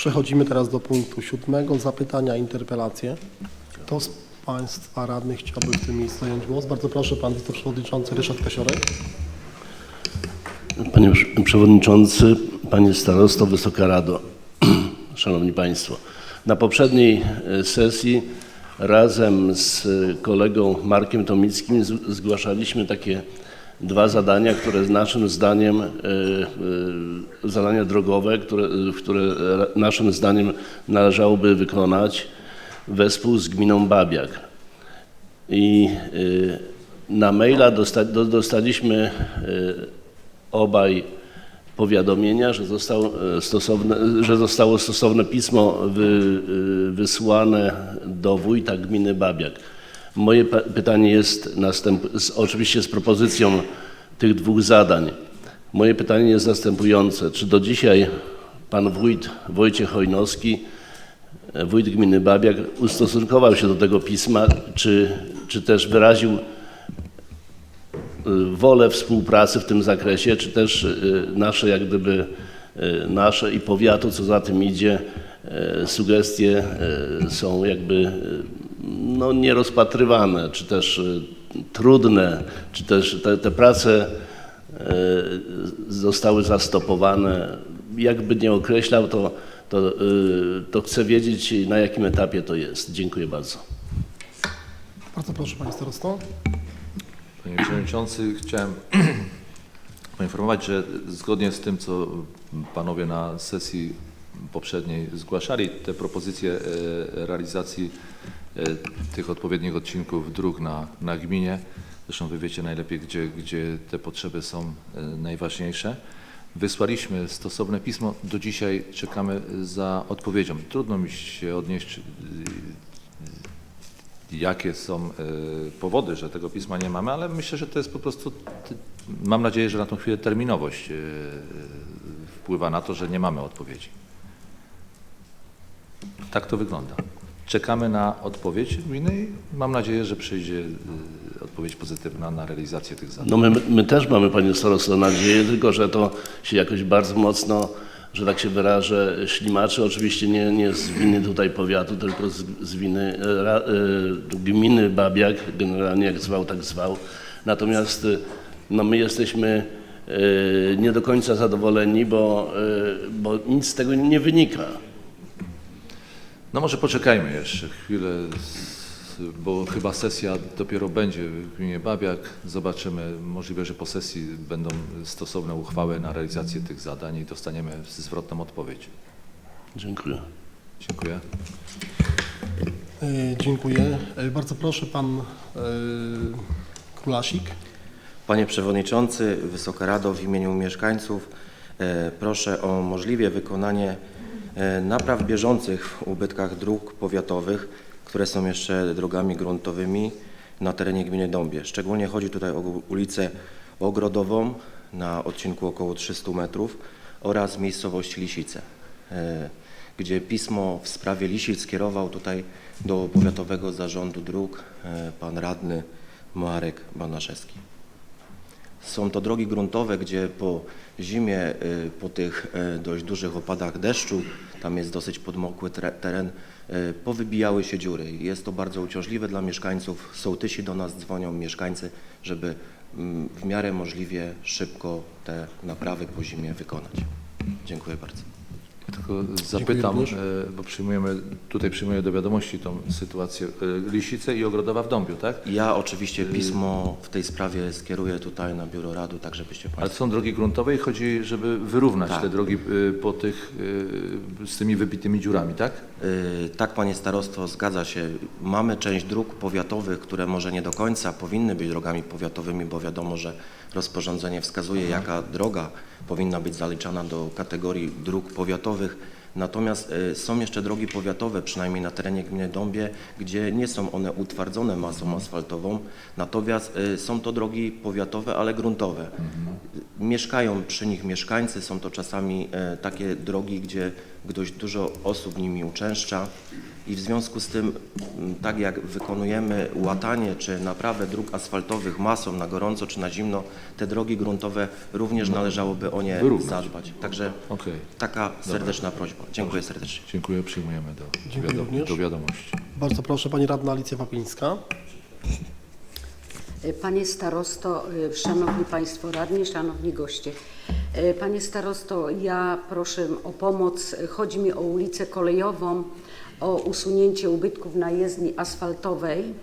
Przechodzimy teraz do punktu siódmego, zapytania, interpelacje. Kto z Państwa radnych chciałby w tym miejscu zająć głos? Bardzo proszę, Pan Wiceprzewodniczący Ryszard Kasiorek. Panie Przewodniczący, Panie Starosto, Wysoka Rado, Szanowni Państwo. Na poprzedniej e, sesji razem z kolegą Markiem Tomickim zgłaszaliśmy takie dwa zadania, które naszym zdaniem, e, e, zadania drogowe, które, które naszym zdaniem należałoby wykonać wespół z gminą Babiak. I y, na maila dosta, do, dostaliśmy obaj powiadomienia, że, został e, stosowne, że zostało stosowne pismo wy, wysłane do wójta gminy Babiak. Moje pytanie jest następ, z, oczywiście z propozycją tych dwóch zadań. Moje pytanie jest następujące. Czy do dzisiaj pan wójt Wojciech Hojnowski wójt gminy Babiak ustosunkował się do tego pisma, czy, czy też wyraził y, wolę współpracy w tym zakresie, czy też y, nasze jak gdyby nasze i powiatu, co za tym idzie, sugestie są jakby no, nierozpatrywane, czy też y, trudne, czy też te, te prace y, zostały zastopowane. Jakby nie określał, to, to, y, to chcę wiedzieć, na jakim etapie to jest. Dziękuję bardzo. Bardzo proszę, Panie Starosto. Panie Przewodniczący, chciałem poinformować, że zgodnie z tym, co Panowie na sesji poprzedniej zgłaszali, te propozycje e, realizacji tych odpowiednich odcinków dróg na, na gminie, zresztą Wy wiecie najlepiej, gdzie, gdzie te potrzeby są e, najważniejsze. Wysłaliśmy stosowne pismo, do dzisiaj czekamy za odpowiedzią. Trudno mi się odnieść y, jakie są e, powody, że tego pisma nie mamy, ale myślę, że to jest po prostu, mam nadzieję, że na tą chwilę terminowość e, wpływa na to, że nie mamy odpowiedzi. Tak to wygląda. Czekamy na odpowiedź gminy i mam nadzieję, że przyjdzie e, odpowiedź pozytywna na realizację tych zadań. No my, my też mamy, panie starosto, nadzieję, tylko że to się jakoś bardzo mocno, że tak się wyrażę, ślimaczy. Oczywiście nie, nie z winy tutaj powiatu, tylko z, z winy e, ra, e, gminy Babiak, generalnie jak zwał, tak zwał. Natomiast e, no, my jesteśmy e, nie do końca zadowoleni, bo, bo nic z tego nie wynika. No może poczekajmy jeszcze chwilę, bo chyba sesja dopiero będzie w gminie Babiak. Zobaczymy. Możliwe, że po sesji będą stosowne uchwały na realizację tych zadań i dostaniemy zwrotną odpowiedź. Dziękuję. Dziękuję. E, Dziękuję. E, Bardzo proszę, Pan e, Królasik. Panie Przewodniczący, Wysoka Rado, w imieniu mieszkańców e, proszę o możliwie wykonanie napraw bieżących w ubytkach dróg powiatowych, które są jeszcze drogami gruntowymi na terenie gminy Dąbie. Szczególnie chodzi tutaj o ulicę Ogrodową na odcinku około 300 metrów oraz miejscowość Lisice, e, gdzie pismo w sprawie Lisic skierował tutaj do Powiatowego Zarządu Dróg e, pan radny Marek Banaszewski. Są to drogi gruntowe, gdzie po zimie, y, po tych y, dość dużych opadach deszczu, tam jest dosyć podmokły teren, y, powybijały się dziury. Jest to bardzo uciążliwe dla mieszkańców. Sołtysi do nas dzwonią, mieszkańcy, żeby mm, w miarę możliwie szybko te naprawy po zimie wykonać. Dziękuję bardzo. Tylko zapytam, e, bo przyjmujemy, tutaj przyjmuję do wiadomości tą sytuację e, Lisice i Ogrodowa w Dąbiu, tak? Ja oczywiście pismo w tej sprawie skieruję tutaj na Biuro Radu, tak żebyście Ale Państwo... to są drogi gruntowe i chodzi, żeby wyrównać Tak. te drogi e, po tych, z tymi wybitymi dziurami, tak? Y, Tak, panie starostwo, zgadza się. Mamy część dróg powiatowych, które może nie do końca powinny być drogami powiatowymi, bo wiadomo, że rozporządzenie wskazuje, jaka droga powinna być zaliczana do kategorii dróg powiatowych. Natomiast y, są jeszcze drogi powiatowe, przynajmniej na terenie gminy Dąbie, gdzie nie są one utwardzone masą asfaltową, natomiast y, są to drogi powiatowe, ale gruntowe. Mieszkają przy nich mieszkańcy, są to czasami e, takie drogi, gdzie dość dużo osób nimi uczęszcza i w związku z tym, m, tak jak wykonujemy łatanie czy naprawę dróg asfaltowych masą na gorąco czy na zimno, te drogi gruntowe również należałoby o nie Wyrównać. zadbać. Także Okej. taka serdeczna prośba. Dziękuję serdecznie. Dziękuję, przyjmujemy do, Dziękuję wiadom- również. do wiadomości. Bardzo proszę, pani radna Alicja Wapińska. Panie starosto, y, szanowni państwo radni, szanowni goście. Y, Panie starosto, ja proszę o pomoc. Chodzi mi o ulicę kolejową, o usunięcie ubytków na jezdni asfaltowej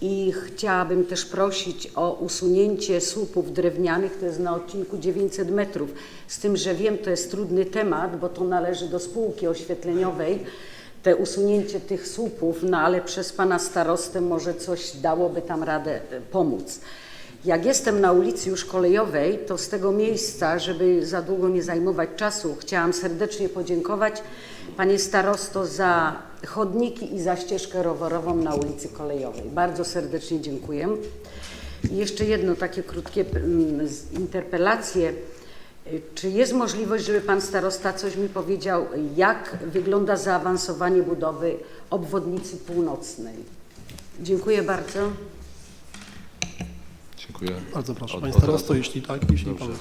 i chciałabym też prosić o usunięcie słupów drewnianych, to jest na odcinku 900 metrów. Z tym, że wiem, to jest trudny temat, bo to należy do spółki oświetleniowej, te usunięcie tych słupów, no ale przez pana starostę może coś dałoby tam radę pomóc. Jak jestem na ulicy już kolejowej, to z tego miejsca, żeby za długo nie zajmować czasu, chciałam serdecznie podziękować panie starosto za chodniki i za ścieżkę rowerową na ulicy kolejowej. Bardzo serdecznie dziękuję. I jeszcze jedno takie krótkie mm, interpelacje. Czy jest możliwość, żeby pan starosta coś mi powiedział, jak wygląda zaawansowanie budowy obwodnicy północnej? Dziękuję bardzo. Dziękuję. Bardzo proszę, Od- panie starosto, jeśli tak, jeśli Dobrze. pan...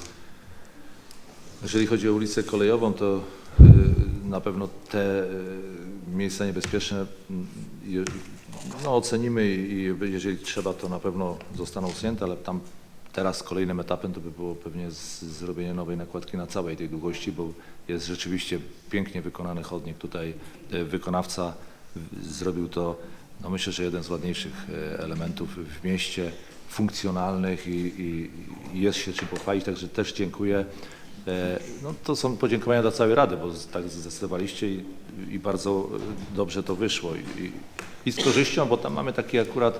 Jeżeli chodzi o ulicę kolejową, to y, na pewno te y, miejsca niebezpieczne je- no, ocenimy i jeżeli trzeba, to na pewno zostaną usunięte, ale tam teraz kolejnym etapem to by było pewnie zrobienie nowej nakładki na całej tej długości, bo jest rzeczywiście pięknie wykonany chodnik. Tutaj y, wykonawca zrobił to, no myślę, że jeden z ładniejszych y, elementów w mieście, funkcjonalnych i, i, jest się czym pochwalić, także też dziękuję. E, No, to są podziękowania dla całej Rady, bo tak zdecydowaliście i, i bardzo e, dobrze to wyszło. I, i, z korzyścią, bo tam mamy taki akurat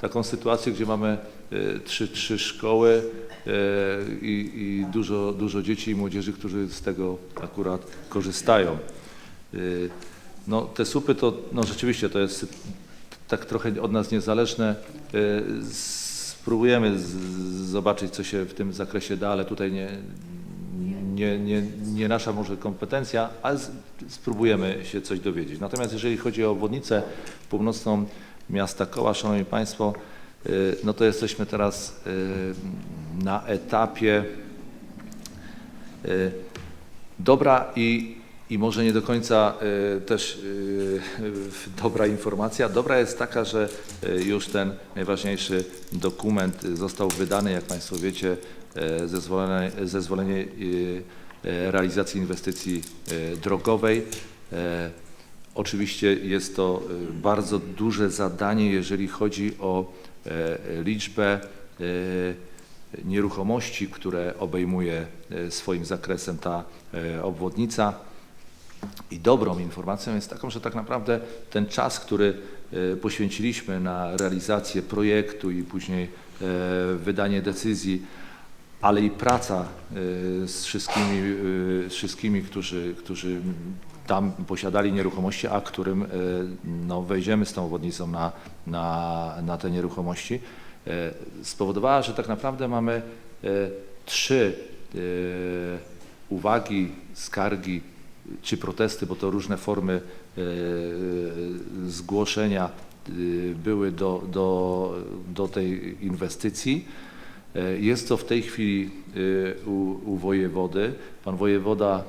taką sytuację, gdzie mamy e, trzy, trzy szkoły e, i, i dużo, dużo dzieci i młodzieży, którzy z tego akurat korzystają. E, No, te słupy to no, rzeczywiście to jest tak trochę od nas niezależne. E, Spróbujemy zobaczyć, co się w tym zakresie da, ale tutaj nie, nie, nie, nie nasza może kompetencja, ale spróbujemy się coś dowiedzieć. Natomiast jeżeli chodzi o obwodnicę północną miasta Koła, Szanowni Państwo, y, no to jesteśmy teraz y, na etapie dobra i, i może nie do końca y, też y, dobra informacja. Dobra jest taka, że y, już ten najważniejszy dokument został wydany, jak Państwo wiecie, zezwolenie, zezwolenie realizacji inwestycji drogowej. E, Oczywiście jest to bardzo duże zadanie, jeżeli chodzi o e, liczbę e, nieruchomości, które obejmuje e, swoim zakresem ta e, obwodnica. I dobrą informacją jest taką, że tak naprawdę ten czas, który e, poświęciliśmy na realizację projektu i później e, wydanie decyzji, ale i praca e, z wszystkimi, z wszystkimi którzy, którzy tam posiadali nieruchomości, a którym no, wejdziemy z tą obwodnicą na, na, na te nieruchomości, spowodowała, że tak naprawdę mamy trzy uwagi, skargi czy protesty, bo to różne formy e, zgłoszenia e, były do, do, do tej inwestycji. E, Jest to w tej chwili u, u wojewody. Pan wojewoda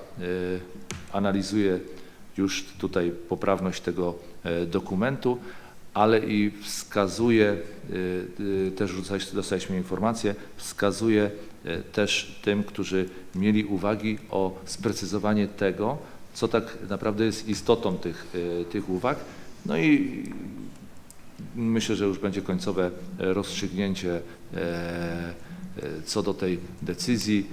analizuje już tutaj poprawność tego dokumentu, ale i wskazuje, też dostaliśmy- informację, wskazuje też tym, którzy mieli uwagi o sprecyzowanie tego, co tak naprawdę jest istotą tych, e, tych uwag. No i Myślę, że już będzie końcowe e, rozstrzygnięcie e, e, co do tej decyzji.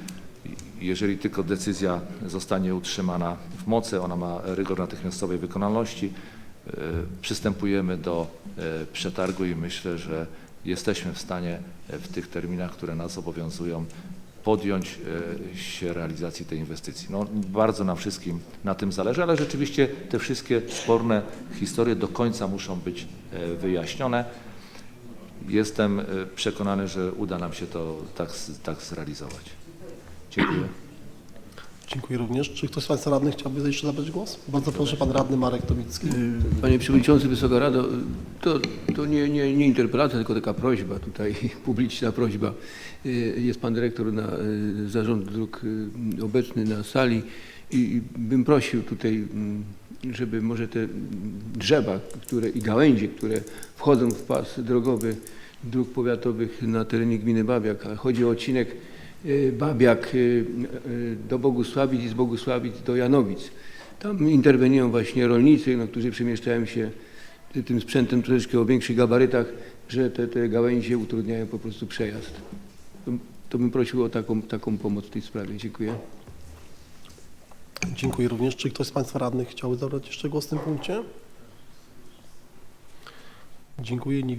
Jeżeli tylko decyzja zostanie utrzymana w mocy, ona ma rygor natychmiastowej wykonalności, e, przystępujemy do e, przetargu i myślę, że jesteśmy w stanie e, w tych terminach, które nas obowiązują, podjąć e, się realizacji tej inwestycji. No, bardzo nam wszystkim na tym zależy, ale rzeczywiście te wszystkie sporne historie do końca muszą być e, wyjaśnione. Jestem przekonany, że uda nam się to tak, tak zrealizować. Dziękuję. Dziękuję również. Czy ktoś z Państwa radnych chciałby jeszcze zabrać głos? Bardzo proszę, Pan Radny Marek Tomicki. Panie Przewodniczący, Wysoka Rado, to, to nie, nie, nie interpelacja, tylko taka prośba tutaj, publiczna prośba. Y, Jest Pan Dyrektor na y, Zarząd Dróg y, obecny na sali i bym prosił tutaj, mm, żeby może te drzewa które, i gałęzie, które wchodzą w pas drogowy dróg powiatowych na terenie gminy Babiak, a chodzi o odcinek Babiak y, y, do Bogusławic i z Bogusławic do Janowic. Tam interweniują właśnie rolnicy, no, którzy przemieszczają się ty- tym sprzętem troszeczkę o większych gabarytach, że te, te gałęzie utrudniają po prostu przejazd. To, to bym prosił o taką, taką pomoc w tej sprawie. Dziękuję. Dziękuję również. Czy ktoś z Państwa radnych chciałby zabrać jeszcze głos w tym punkcie? Dziękuję. Nie